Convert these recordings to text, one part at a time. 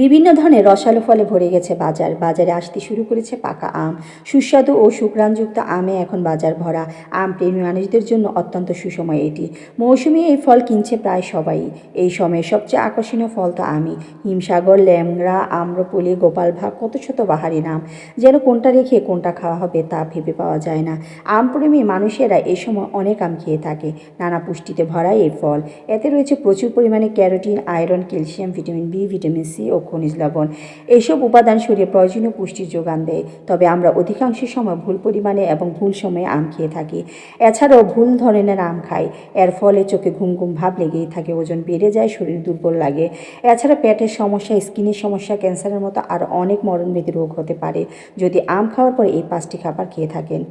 বিভিন্ন ধরনের রসালো ফলে ভরে গেছে বাজার। বাজারে আসতে শুরু করেছে পাকা আম। সুস্বাদু ও সুগ্রাণযুক্ত আমে এখন বাজার ভরা। আম প্রেমী মানুষদের জন্য অত্যন্ত সুসময় এটি। মৌসুমি এই ফল কিনছে প্রায় সবাই। এই সময়ে সবচেয়ে আকর্ষণীয় ফল তো আমি। হিমসাগর, ল্যাংড়া, আম্রপলি, গোপালভাগ, কত শত বাহারি নাম। যেন কোনটা রেখে কোনটা খাওয়া হবে তা ভেবে পাওয়া যায় না। আম আমপ্রেমী মানুষেরা এই সময় অনেক আম খেয়ে থাকে। নানা পুষ্টিতে ভরা এই ফল। এতে রয়েছে প্রচুর পরিমাণে carotene, iron, calcium, vitamin B, vitamin C ও খনিজ লবণ। এইসব উপাদান শরীরে প্রয়োজনীয় পুষ্টির যোগান দেয়, তবে আমরা অধিকাংশ সময় ভুল পরিমাণে এবং ভুল সময়ে আম খেয়ে থাকি। এছাড়াও ভুল ধরনের আম খাই, এর ফলে চোখে ঘুম ঘুম ভাব লেগেই থাকে, ওজন বেড়ে যায়, শরীর দুর্বল লাগে। এছাড়া পেটের সমস্যা, স্কিনের সমস্যা, ক্যান্সারের মতো আরও অনেক মরণবেদী রোগ হতে পারে, যদি আম খাওয়ার পরে এই পাঁচটি খাবার খেয়ে থাকেন।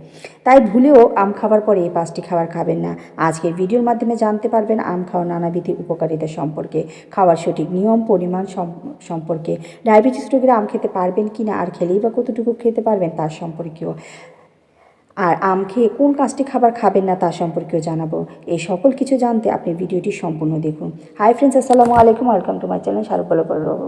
তাই ভুলেও আম খাওয়ার পরে এই পাঁচটি খাবার খাবেন না। আজকের ভিডিওর মাধ্যমে জানতে পারবেন আম খাওয়ার নানাবিধি উপকারিতা সম্পর্কে। খাওয়ার সঠিক নিয়ম, পরিমাণ, সম- সম্পর্কে। ডায়াবেটিস রোগীরা আম খেতে পারবেন কি না, আর খেলেই বা কতটুকু খেতে পারবেন তার সম্পর্কেও। আর আম খেয়ে কোন কাজটি খাবার খাবেন না তা সম্পর্কেও জানাব। এই সকল কিছু জানতে আপনি ভিডিওটি সম্পূর্ণ দেখুন। হাই ফ্রেন্ডস আসসালামু আলাইকুম। ওয়েলকাম টু মাই চ্যানেল বলে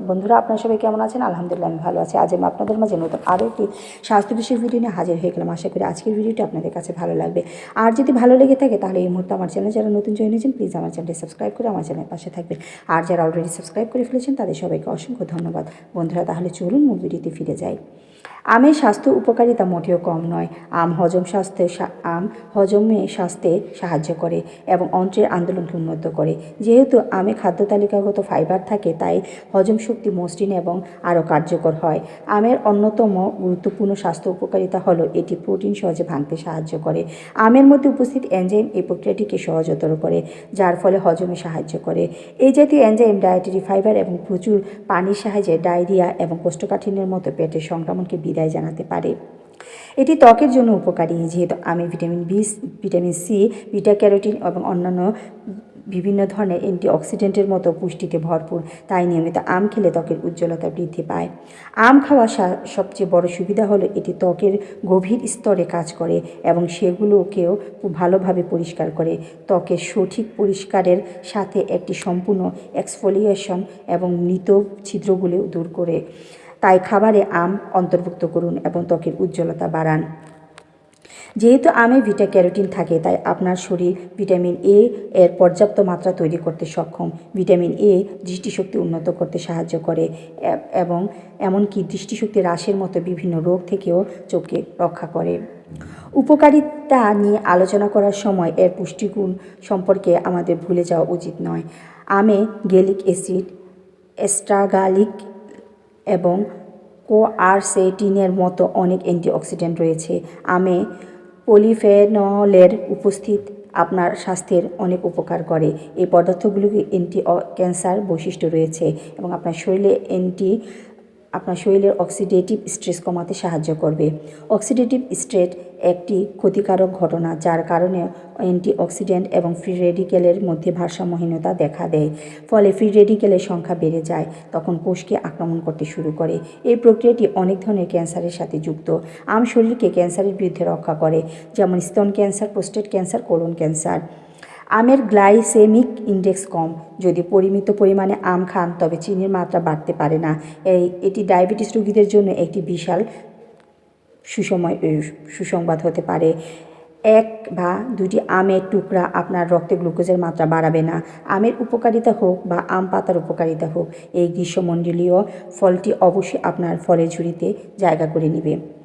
বন্ধুরা, আপনারা সবাই কেমন আছেন? আলহামদুলিল্লাহ, আমি ভালো আছি। আজ আমি আপনাদের মাঝে নতুন আরও একটি স্বাস্থ্য বিষয়ক ভিডিও নিয়ে হাজির হয়ে গেলাম। আশা করি আজকের ভিডিওটি আপনাদের কাছে ভালো লাগবে। আর যদি ভালো লেগে থাকে, তাহলে এই মুহূর্তে আমার চ্যানেল যারা নতুন জয়েন হয়েছেন প্লিজ আমার চ্যানেলটি সাবস্ক্রাইব করে আমার চ্যানেলের পাশে থাকবেন। আর যারা অলরেডি সাবস্ক্রাইব করে ফেলেছেন, তাদের সবাইকে অসংখ্য ধন্যবাদ। বন্ধুরা, তাহলে চলুন মূল ভিডিওতে ফিরে যাই। আমের স্বাস্থ্য উপকারিতা মোটেও কম নয়। আম হজম স্বাস্থ্যে আম হজমে স্বাস্থ্যে সাহায্য করে এবং অন্ত্রের আন্দোলনকে উন্নত করে। যেহেতু আমে খাদ্য তালিকাগত ফাইবার থাকে, তাই হজম শক্তি মসৃণ এবং আরও কার্যকর হয়। আমের অন্যতম গুরুত্বপূর্ণ স্বাস্থ্য উপকারিতা হলো এটি প্রোটিন সহজে ভাঙতে সাহায্য করে। আমের মধ্যে উপস্থিত এনজাইম এই প্রক্রিয়াটিকে সহজতর করে, যার ফলে হজমে সাহায্য করে। এই জাতীয় এনজাইম ডায়েটারি ফাইবার এবং প্রচুর পানির সাহায্যে ডায়রিয়া এবং কোষ্ঠকাঠিন্যের মতো পেটের সংক্রমণকে বিদায় জানাতে পারে। এটি ত্বকের জন্য উপকারী, যেহেতু আমি vitamin B, vitamin C, beta carotene এবং অন্যান্য বিভিন্ন ধরনের অ্যান্টিঅক্সিডেন্টের মতো পুষ্টিতে ভরপুর, তাই নিয়মিত আম খেলে ত্বকের উজ্জ্বলতা বৃদ্ধি পায়। আম খাওয়া সবচেয়ে বড় সুবিধা হলো এটি ত্বকের গভীর স্তরে কাজ করে এবং সেগুলোকেও ভালোভাবে পরিষ্কার করে। ত্বকের সঠিক পরিষ্কারের সাথে একটি সম্পূর্ণ এক্সফোলিয়েশন এবং মৃত ছিদ্রগুলো দূর করে। তাই খাবারে আম অন্তর্ভুক্ত করুন এবং ত্বকের উজ্জ্বলতা বাড়ান। যেহেতু আমে ভিটা ক্যারোটিন থাকে, তাই আপনার শরীর ভিটামিন এ এর পর্যাপ্ত মাত্রা তৈরি করতে সক্ষম। ভিটামিন এ দৃষ্টিশক্তি উন্নত করতে সাহায্য করে, এবং এমনকি দৃষ্টিশক্তি হ্রাসের মতো বিভিন্ন রোগ থেকেও চোখকে রক্ষা করে। উপকারিতা নিয়ে আলোচনা করার সময় এর পুষ্টিগুণ সম্পর্কে আমাদের ভুলে যাওয়া উচিত নয়। আমে গেলিক অ্যাসিড, এস্ট্রাগালিক এবং কোআরসেটিনের মতো অনেক অ্যান্টিঅক্সিডেন্ট রয়েছে। আমে পলিফেনলের উপস্থিত আপনার স্বাস্থ্যের অনেক উপকার করে। এই পদার্থগুলিকে অ্যান্টি ক্যান্সার বৈশিষ্ট্য রয়েছে এবং আপনার শরীরে অ্যান্টি আপনার শরীরের অক্সিডেটিভ স্ট্রেস কমাতে সাহায্য করবে। অক্সিডেটিভ স্ট্রেস একটি ক্ষতিকারক ঘটনা, যার কারণে অ্যান্টিঅক্সিডেন্ট এবং ফ্রি রেডিকেলের মধ্যে ভারসাম্যহীনতা দেখা দেয়। ফলে ফ্রি রেডিকেলের সংখ্যা বেড়ে যায়, তখন কোষকে আক্রমণ করতে শুরু করে। এই প্রক্রিয়াটি অনেক ধরনের ক্যান্সারের সাথে যুক্ত। আম শরীরকে ক্যান্সারের বিরুদ্ধে রক্ষা করে, যেমন স্তন cancer prostate cancer colon cancer. আমের গ্লাইসেমিক ইন্ডেক্স কম। যদি পরিমিত পরিমাণে আম খান, তবে চিনির মাত্রা বাড়তে পারে না। এই, এটি ডায়াবেটিস রোগীদের জন্য একটি বিশাল সুসময় সুসংবাদ হতে পারে। এক বা দুটি আমের টুকরা আপনার রক্তে গ্লুকোজের মাত্রা বাড়াবে না। আমের উপকারিতা হোক বা আম পাতার উপকারিতা হোক, এই গ্রীষ্মমণ্ডলীয় ফলটি অবশ্যই আপনার ফলের ঝুড়িতে জায়গা করে নেবে।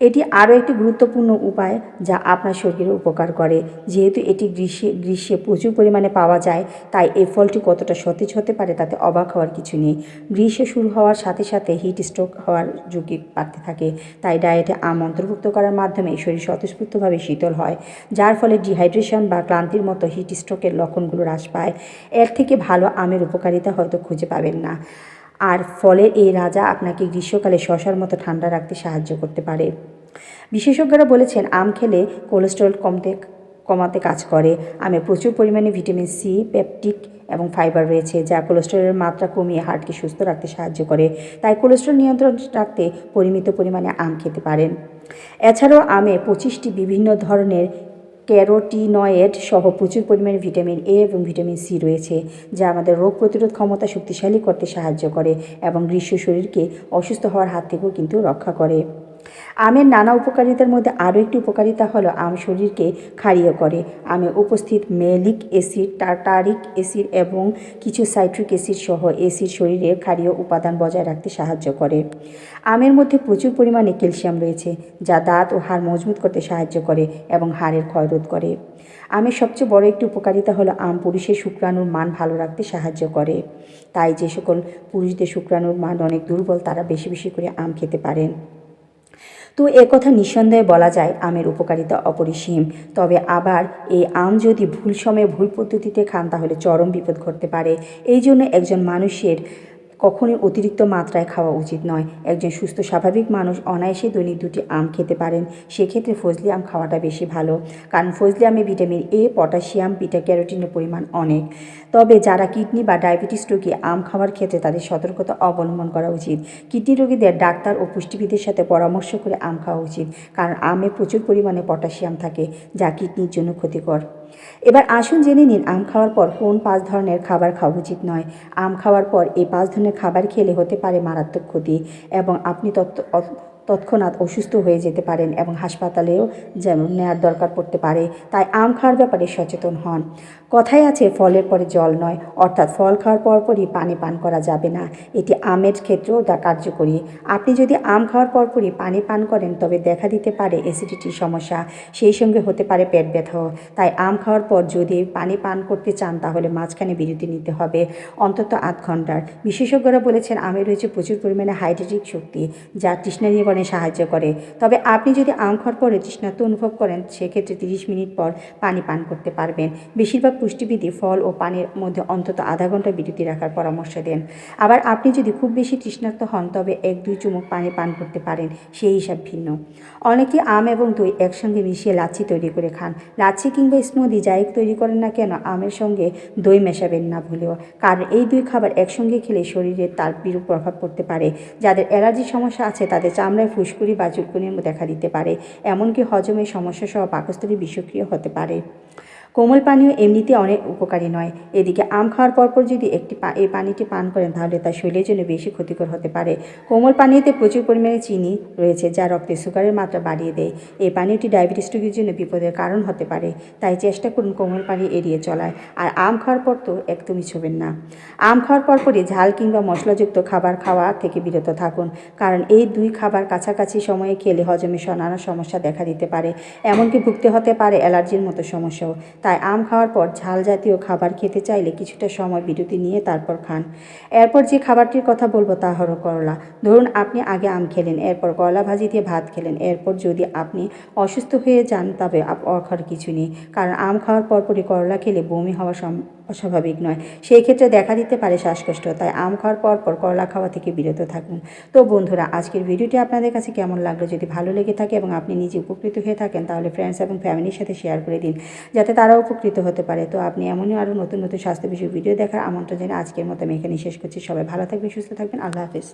এটি আরও একটি গুরুত্বপূর্ণ উপায় যা আপনার শরীরের উপকার করে। যেহেতু এটি গ্রীষ্মে গ্রীষ্মে প্রচুর পরিমাণে পাওয়া যায়, তাই এই ফলটি কতটা সতেজ হতে পারে তাতে অবাক হওয়ার কিছু নেই। গ্রীষ্ম শুরু হওয়ার সাথে সাথে হিট স্ট্রোক হওয়ার ঝুঁকি বাড়তে থাকে, তাই ডায়েটে আম অন্তর্ভুক্ত করার মাধ্যমে শরীর স্বতঃস্ফূর্তভাবে শীতল হয়, যার ফলে ডিহাইড্রেশন বা ক্লান্তির মতো হিট স্ট্রোকের লক্ষণগুলো হ্রাস পায়। এর থেকে ভালো আমের উপকারিতা হয়তো খুঁজে পাবেন না। আর ফলের এই রাজা আপনাকে গ্রীষ্মকালে শশার মতো ঠান্ডা রাখতে সাহায্য করতে পারে। বিশেষজ্ঞরা বলেছেন, আম খেলে কোলেস্টেরল কমতে, কমাতে কাজ করে। আমে প্রচুর পরিমাণে ভিটামিন সি, পেপটিক এবং ফাইবার রয়েছে, যা কোলেস্টেরলের মাত্রা কমিয়ে হার্টকে সুস্থ রাখতে সাহায্য করে। তাই কোলেস্টেরল নিয়ন্ত্রণ রাখতে পরিমিত পরিমাণে আম খেতে পারেন। এছাড়াও আমে পঁচিশটি বিভিন্ন ধরনের ক্যারোটিনয়েড সহ প্রচুর পরিমাণে ভিটামিন এ এবং ভিটামিন সি রয়েছে, যা আমাদের রোগ প্রতিরোধ ক্ষমতা শক্তিশালী করতে সাহায্য করে এবং গ্রীষ্ম শরীরকে অসুস্থ হওয়ার হাত থেকেও কিন্তু রক্ষা করে। আমের নানা উপকারিতার মধ্যে আরও একটি উপকারিতা হলো আম শরীরকে ক্ষারীয় করে। আমে উপস্থিত মেলিক অ্যাসিড, টার্টারিক অ্যাসিড এবং কিছু সাইট্রিক অ্যাসিড সহ অ্যাসিড শরীরের ক্ষারীয় উপাদান বজায় রাখতে সাহায্য করে। আমের মধ্যে প্রচুর পরিমাণে ক্যালসিয়াম রয়েছে, যা দাঁত ও হাড় মজবুত করতে সাহায্য করে এবং হাড়ের ক্ষয়রোধ করে। আমের সবচেয়ে বড় একটি উপকারিতা হলো আম পুরুষের শুক্রাণুর মান ভালো রাখতে সাহায্য করে। তাই যে সকল পুরুষদের শুক্রাণুর মান অনেক দুর্বল, তারা বেশি বেশি করে আম খেতে পারেন। তো কথা নিঃসন্দেহে বলা যায়, আমের উপকারিতা অপরিসীম। তবে আবার এই আম যদি ভুল সময়ে ভুল পদ্ধতিতে খান, তাহলে চরম বিপদ ঘটতে পারে। এই জন্য একজন মানুষের কখনোই অতিরিক্ত মাত্রায় খাওয়া উচিত নয়। একজন সুস্থ, স্বাভাবিক মানুষ অনায়াসে দৈনিক দুটি আম খেতে পারেন। সেক্ষেত্রে ফজলি আম খাওয়াটা বেশি ভালো, কারণ ফজলি আমে ভিটামিন এ, পটাশিয়াম, বিটা ক্যারোটিনের পরিমাণ অনেক। তবে যারা কিডনি বা ডায়াবেটিস রোগী আম খাওয়ার ক্ষেত্রে তাদের সতর্কতা অবলম্বন করা উচিত। কিডনি রোগীদের ডাক্তার ও পুষ্টিবিদের সাথে পরামর্শ করে আম খাওয়া উচিত, কারণ আমে প্রচুর পরিমাণে পটাশিয়াম থাকে, যা কিডনির জন্য ক্ষতিকর। এবার আসুন জেনে নিন, আম খাওয়ার পর কোন পাঁচ ধরনের খাবার খাওয়া উচিত নয়। আম খাওয়ার পর এই পাঁচ ধরনের খাবার খেলে হতে পারে মারাত্মক ক্ষতি এবং আপনি তত্ত্ব তৎক্ষণাৎ অসুস্থ হয়ে যেতে পারেন এবং হাসপাতালেও যেমন নেয়ার দরকার পড়তে পারে। তাই আম খাওয়ার ব্যাপারে সচেতন হন। কথাই আছে, ফলের পরে জল নয়, অর্থাৎ ফল খাওয়ার পরপরই পানি পান করা যাবে না। এটি আমের ক্ষেত্রেও তা কার্যকরী। আপনি যদি আম খাওয়ার পরপরই পানি পান করেন, তবে দেখা দিতে পারে অ্যাসিডিটির সমস্যা, সেই সঙ্গে হতে পারে পেট ব্যথাও তাই আম খাওয়ার পর যদি পানি পান করতে চান, তাহলে মাঝখানে বিরতি নিতে হবে, অন্তত আধ ঘণ্টার। বিশেষজ্ঞরা বলেছেন আমে রয়েছে প্রচুর পরিমাণে হাইড্রেটিক শক্তি, যা তৃষ্ণা সাহায্য করে। তবে আপনি যদি আম খাওয়ার পরে তৃষ্ণাত্ম অনুভব করেন, সেক্ষেত্রে তিরিশ মিনিট পর পানি পান করতে পারবেন। বেশিরভাগ পুষ্টিবিধি ফল ও পানির মধ্যে অন্তত আধা ঘণ্টা বিরতি রাখার পরামর্শ দেন। আবার আপনি যদি খুব বেশি তৃষ্ণার্ত হন, তবে এক দুই চুমুক পানি পান করতে পারেন, সেই হিসাব ভিন্ন। অনেকে আম এবং দই একসঙ্গে মিশিয়ে লাচ্ছি তৈরি করে খান। লাচ্ছি কিংবা স্মুদি যাই তৈরি করেন না কেন, আমের সঙ্গে দই মেশাবেন না ভুলেও। কারণ এই দুই খাবার একসঙ্গে খেলে শরীরে তার বিরূপ প্রভাব পড়তে পারে। যাদের অ্যালার্জির সমস্যা আছে, তাদের চামড়ায় ফুসকুড়ি বা চুলকুনির দেখা দিতে পারে। এমনকি হজমের সমস্যা সহ পাকস্থলী বিষক্রিয়া হতে পারে। কোমল পানীয় এমনিতে অনেক উপকারী নয়। এদিকে আম খাওয়ার পরপর যদি একটি এই পানিটি পান করেন, তাহলে তা শরীরের জন্য বেশি ক্ষতিকর হতে পারে। কোমল পানীয়তে প্রচুর পরিমাণে চিনি রয়েছে, যা রক্তে সুগারের মাত্রা বাড়িয়ে দেয়। এই পানীয়টি ডায়াবেটিস রোগীর জন্য বিপদের কারণ হতে পারে, তাই চেষ্টা করুন কোমল পানি এড়িয়ে চলার। আর আম খাওয়ার পর তো একদমই ছবেন না। আম খাওয়ার পরপরই ঝাল কিংবা মশলাযুক্ত খাবার খাওয়া থেকে বিরত থাকুন, কারণ এই দুই খাবার কাছাকাছি সময়ে খেলে হজমে নানা সমস্যা দেখা দিতে পারে। এমনকি ভুগতে হতে পারে অ্যালার্জির মতো সমস্যাও। তাই আম খাওয়ার পর ঝাল জাতীয় খাবার খেতে চাইলে কিছুটা সময় বিরতি নিয়ে তারপর খান। এরপর যে খাবারটির কথা বলব তা হলো করলা। ধরুন আপনি আগে আম খেলেন, এরপর করলা ভাজি দিয়ে ভাত খেলেন, এরপর যদি আপনি অসুস্থ হয়ে যান তবে অখর কিছু নেই। কারণ আম খাওয়ার পরপরই করলা খেলে বমি হওয়া অস্বাভাবিক নয়। সেই ক্ষেত্রে দেখা দিতে পারে শ্বাসকষ্ট। তাই আম খাওয়ার পর পর করলা খাওয়া থেকে বিরত থাকুন। তো বন্ধুরা, আজকের ভিডিওটি আপনাদের কাছে কেমন লাগল যদি ভালো লেগে থাকে এবং আপনি নিজে উপকৃত হয়ে থাকেন, তাহলে ফ্রেন্ডস এবং ফ্যামিলির সাথে শেয়ার করে দিন, যাতে তারাও উপকৃত হতে পারে। তো আপনি এমনই আরও নতুন নতুন স্বাস্থ্য বিষয়ক ভিডিও দেখার আমন্ত্রণ জানিয়ে আজকের মতো আমি এখানে শেষ করছি। সবাই ভালো থাকবেন, সুস্থ থাকবেন। আল্লাহ হাফিজ।